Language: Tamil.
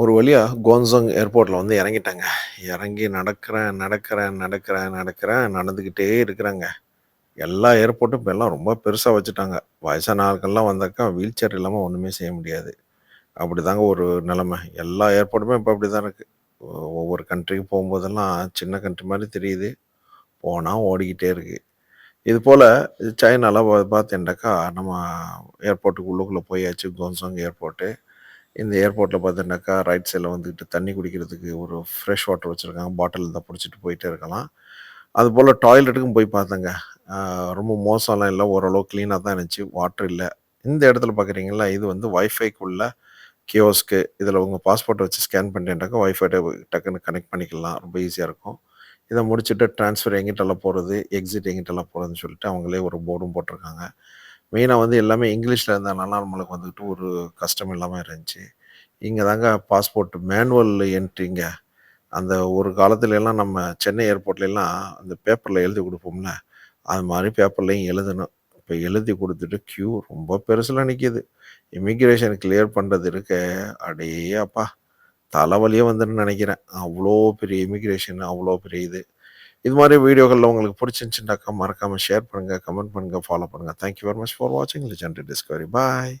ஒரு வழியாக கோன்சங் ஏர்போர்ட்டில் வந்து இறங்கிட்டாங்க இறங்கி நடக்கிறேன், நடக்கிறேன், நடக்கிறேன், நடக்கிறேன். நடந்துக்கிட்டே இருக்கிறாங்க எல்லா ஏர்போர்ட்டும் இப்போ எல்லாம் ரொம்ப பெருசாக வச்சுட்டாங்க. வயசான ஆட்கள்லாம் வந்தாக்கா வீல் சேர் இல்லாமல் ஒன்றுமே செய்ய முடியாது. அப்படிதாங்க ஒரு நிலமை எல்லா ஏர்போர்ட்டுமே இப்போ அப்படிதான் தான் இருக்குது ஒவ்வொரு கண்ட்ரிக்கு போகும்போதெல்லாம் சின்ன கண்ட்ரி மாதிரி தெரியுது. போனால் ஓடிக்கிட்டே இருக்குது இது போல் சைனால பா நம்ம ஏர்போர்ட்டுக்கு உள்ளுக்குள்ளே போயாச்சு. கோன்சங் ஏர்போர்ட்டு. இந்த ஏர்போர்ட்டில் பார்த்தீங்கன்னாக்கா, ரைட் சைடில் வந்துக்கிட்டு தண்ணி குடிக்கிறதுக்கு ஒரு ஃப்ரெஷ் வாட்டர் வச்சுருக்காங்க பாட்டில் இருந்தால் பிடிச்சிட்டு போயிட்டே இருக்கலாம். அதுபோல் டாய்லெட்டுக்கும் போய் பார்த்தேங்க. ரொம்ப மோசம்லாம் இல்லை ஓரளவு க்ளீனாக தான் இருந்துச்சு. வாட்டர் இல்லை இந்த இடத்துல பார்க்குறீங்களா, இது வந்து வைஃபைக்குள்ள கியோஸ்க்கு. இதில் உங்கள் பாஸ்போர்ட்டை வச்சு ஸ்கேன் பண்ணிட்டேன்னாக்கா, ஒய்ஃபை டக்குன்னு கனெக்ட் பண்ணிக்கலாம். ரொம்ப ஈஸியாக இருக்கும். இதை முடிச்சுட்டு ட்ரான்ஸ்ஃபர் எங்கிட்டலாம் போகிறது எக்ஸிட் எங்கிட்டலாம் போகிறதுன்னு சொல்லிட்டு அவங்களே ஒரு போர்டும் போட்டிருக்காங்க. மெயினாக வந்து எல்லாமே இங்கிலீஷில் இருந்ததுனால நம்மளுக்கு வந்துட்டு ஒரு கஷ்டம் இல்லாமல் இருந்துச்சு. இங்கே தாங்க பாஸ்போர்ட் மேனுவல் என்ட்ரிங்க. அந்த ஒரு காலத்துலலாம் நம்ம சென்னை ஏர்போர்ட்லலாம் அந்த பேப்பரில் எழுதி கொடுப்போம்ல அது மாதிரி பேப்பர்லையும் எழுதணும். இப்போ எழுதி கொடுத்துட்டு க்யூ ரொம்ப பெருசில் நிற்கிது இமிக்ரேஷன் கிளியர் பண்ணுறது இருக்கே, அடே அப்பா! தலைவலியே வந்துன்னு நினைக்கிறேன் அவ்வளோ பெரிய இமிக்ரேஷன் அவ்வளோ பெரிய இது. இது மாதிரி வீடியோக்கள்லாம் உங்களுக்கு பிடிச்சிருந்துச்சுன்னாக்கா மறக்காம ஷேர் பண்ணுங்க, கமெண்ட் பண்ணுங்க, ஃபாலோ பண்ணுங்க. Thank you very much for வாட்சிங் லிஜெண்ட் டிஸ்கவரி. பாய்.